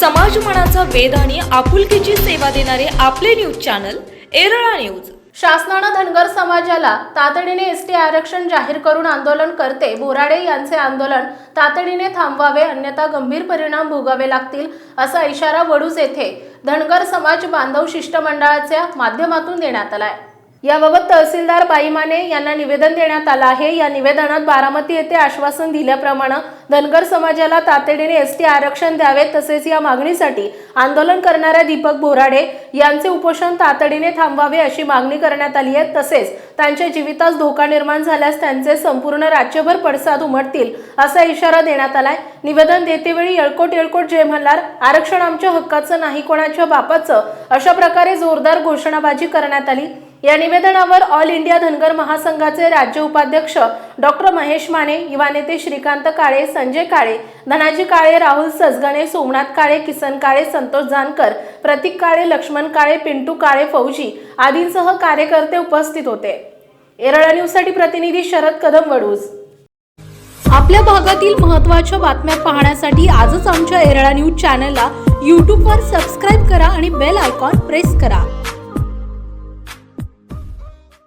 समाज मनाचा वेध आणि आपुलकीची सेवा देणारे आपले न्यूज चॅनल एरळा न्यूज. शासनानं धनगर समाजाला तातडीने एस टी आरक्षण जाहीर करून आंदोलन करते. बोराडे यांचे आंदोलन तातडीने थांबवावे अन्यथा गंभीर परिणाम भोगावे लागतील असा इशारा वडूज येथे धनगर समाज बांधव शिष्टमंडळाच्या माध्यमातून देण्यात आला आहे याबाबत तहसीलदार बाईमाने यांना निवेदन देण्यात आलं आहे. या निवेदनात बारामती येथे आश्वासन दिल्याप्रमाणे धनगर समाजाला तातडीने एस टी आरक्षण द्यावे तसेच या मागणीसाठी आंदोलन करणाऱ्या दीपक बोराडे यांचे उपोषण तातडीने थांबवावे अशी मागणी करण्यात आली आहे. तसेच त्यांच्या जीवितास धोका निर्माण झाल्यास त्यांचे संपूर्ण राज्यभर पडसाद उमटतील असा इशारा देण्यात आलाय. निवेदन देतेवेळी येळकोट येळकोट जय म्हणणार आरक्षण आमच्या हक्काचं नाही कोणाच्या बापाचं अशा प्रकारे जोरदार घोषणाबाजी करण्यात आली. या निवेदनावर ऑल इंडिया धनगर महासंघाचे राज्य उपाध्यक्ष डॉक्टर महेश माने युवा नेते श्रीकांत काळे संजय काळे धनाजी काळे राहुल सजगणे सोमनाथ काळे किसन काळे संतोष जानकर प्रतीक काळे लक्ष्मण काळे पिंटू काळे फौजी आदींसह कार्यकर्ते उपस्थित होते. एरळा न्यूजसाठी प्रतिनिधी शरद कदम वडूज. आपल्या भागातील महत्त्वाच्या बातम्या पाहण्यासाठी आजच आमच्या एरळा न्यूज चॅनलला यूट्यूबवर सबस्क्राईब करा आणि बेल आयकॉन प्रेस करा.